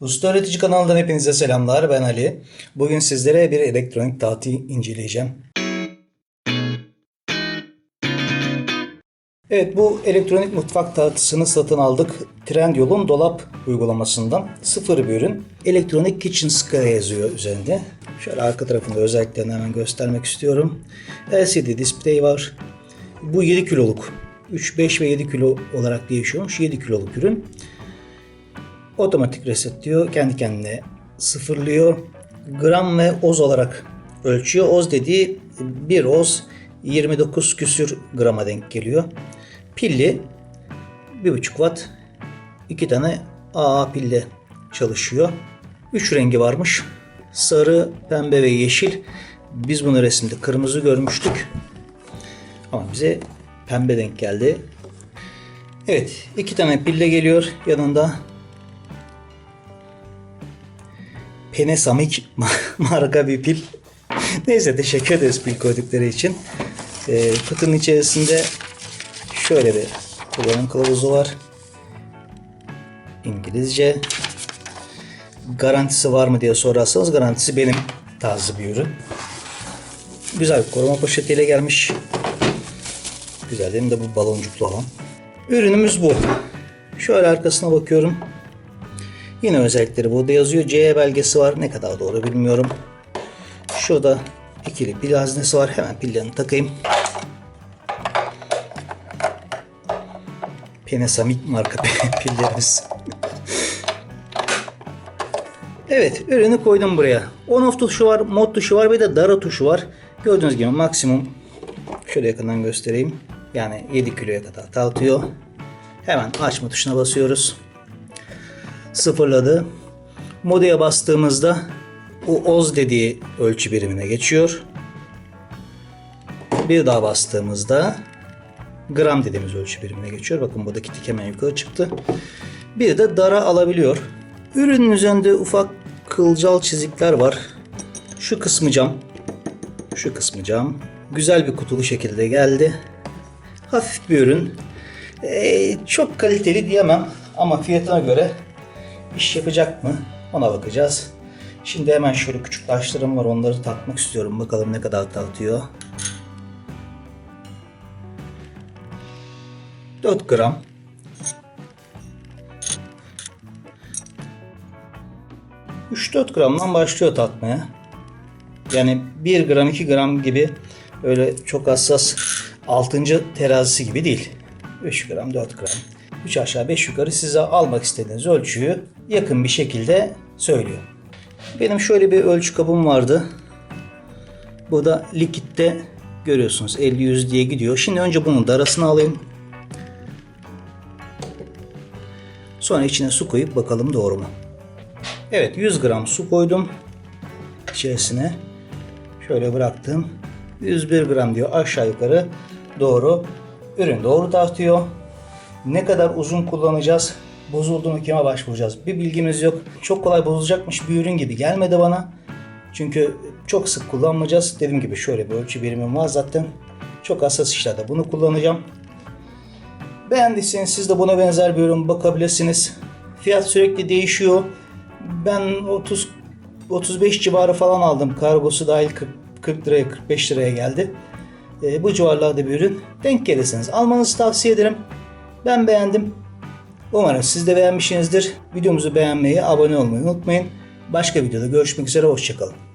Usta Öğretici kanalından hepinize selamlar. Ben Ali. Bugün sizlere bir elektronik tahti inceleyeceğim. Evet bu elektronik mutfak tahtasını satın aldık. Trendyol'un dolap uygulamasından sıfır bir ürün. Elektronik Kitchen Sky yazıyor üzerinde. Şöyle arka tarafında özelliklerini hemen göstermek istiyorum. LCD display var. Bu 7 kiloluk. 3, 5 ve 7 kilo olarak değişiyormuş. 7 kiloluk ürün. Otomatik reset diyor. Kendi kendine sıfırlıyor. Gram ve oz olarak ölçüyor. Oz dediği bir oz 29 küsür grama denk geliyor. Pilli 1.5 watt. iki tane AA pille çalışıyor. 3 rengi varmış. Sarı, pembe ve yeşil. Biz bunu resimde kırmızı görmüştük. Ama bize pembe denk geldi. Evet, iki tane pille geliyor. Yanında Panasonic marka bir pil. Neyse teşekkür ederiz pil koydukları için. Ee, kutunun içerisinde şöyle bir kullanım kılavuzu var. İngilizce. Garantisi var mı diye sorarsanız garantisi benim tarzı bir ürün. Güzel bir koruma poşetiyle gelmiş. Güzel hem de bu baloncuklu olan. Ürünümüz bu. Şöyle arkasına bakıyorum. Yine özellikleri burada yazıyor. C belgesi var. Ne kadar doğru bilmiyorum. Şurada ikili pil haznesi var. Hemen pillerini takayım. Panasonic marka pillerimiz. evet ürünü koydum buraya. On off tuşu var, mod tuşu var ve de dara tuşu var. Gördüğünüz gibi maksimum şöyle yakından göstereyim. Yani 7 kiloya kadar tartıyor. Hemen açma tuşuna basıyoruz sıfırladı. Modaya bastığımızda bu oz dediği ölçü birimine geçiyor. Bir daha bastığımızda gram dediğimiz ölçü birimine geçiyor. Bakın buradaki tik hemen yukarı çıktı. Bir de dara alabiliyor. Ürünün üzerinde ufak kılcal çizikler var. Şu kısmı cam. Şu kısmı cam. Güzel bir kutulu şekilde geldi. Hafif bir ürün. Ee, çok kaliteli diyemem ama fiyatına göre iş yapacak mı? Ona bakacağız. Şimdi hemen şöyle küçük taşlarım var. Onları takmak istiyorum. Bakalım ne kadar tartıyor. 4 gram. ...3-4 gramdan başlıyor tatmaya. Yani 1 gram 2 gram gibi... ...öyle çok hassas... ...6. terazisi gibi değil. 3 gram 4 gram. 3 aşağı 5 yukarı size almak istediğiniz ölçüyü yakın bir şekilde söylüyor. Benim şöyle bir ölçü kabım vardı. Bu da likitte görüyorsunuz 50-100 diye gidiyor. Şimdi önce bunun darasını alayım. Sonra içine su koyup bakalım doğru mu? Evet 100 gram su koydum içerisine. Şöyle bıraktım. 101 gram diyor aşağı yukarı doğru. Ürün doğru tartıyor. Ne kadar uzun kullanacağız? Bozuldu mu kime başvuracağız? Bir bilgimiz yok. Çok kolay bozulacakmış bir ürün gibi gelmedi bana. Çünkü çok sık kullanmayacağız. Dediğim gibi şöyle bir ölçü birimim var zaten. Çok hassas işlerde bunu kullanacağım. Beğendiyseniz siz de buna benzer bir ürün bakabilirsiniz. Fiyat sürekli değişiyor. Ben 30 35 civarı falan aldım. Kargosu dahil 40, 40 liraya 45 liraya geldi. E, bu civarlarda bir ürün. Denk gelirseniz almanızı tavsiye ederim. Ben beğendim. Umarım siz de beğenmişsinizdir. Videomuzu beğenmeyi, abone olmayı unutmayın. Başka videoda görüşmek üzere. Hoşçakalın.